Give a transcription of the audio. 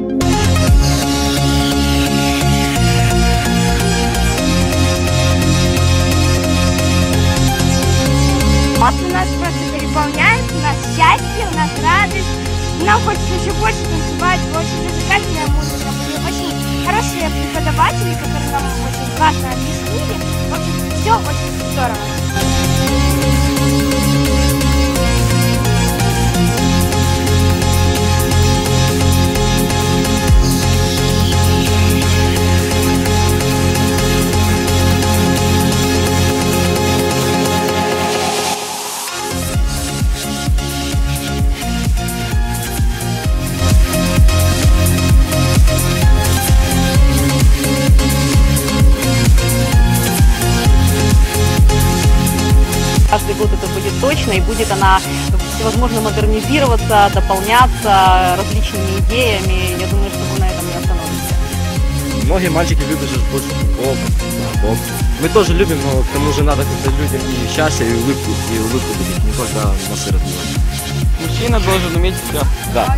У нас просто переполняет, у нас счастье, у нас радость. Нам хочется еще больше танцевать, больше зажигательная музыка. Были очень хорошие преподаватели, которые нам очень классно объяснили. В общем, все очень здорово. Каждый год это будет точно, и будет она всевозможно модернизироваться, дополняться различными идеями. Я думаю, что мы на этом не остановимся. Многие мальчики любят же больше футбол, футбол. Мы тоже любим, но к тому же надо как-то людям и счастье, и улыбку, и улыбку дарить, не только носы разбивать. Мужчина должен уметь все. Да.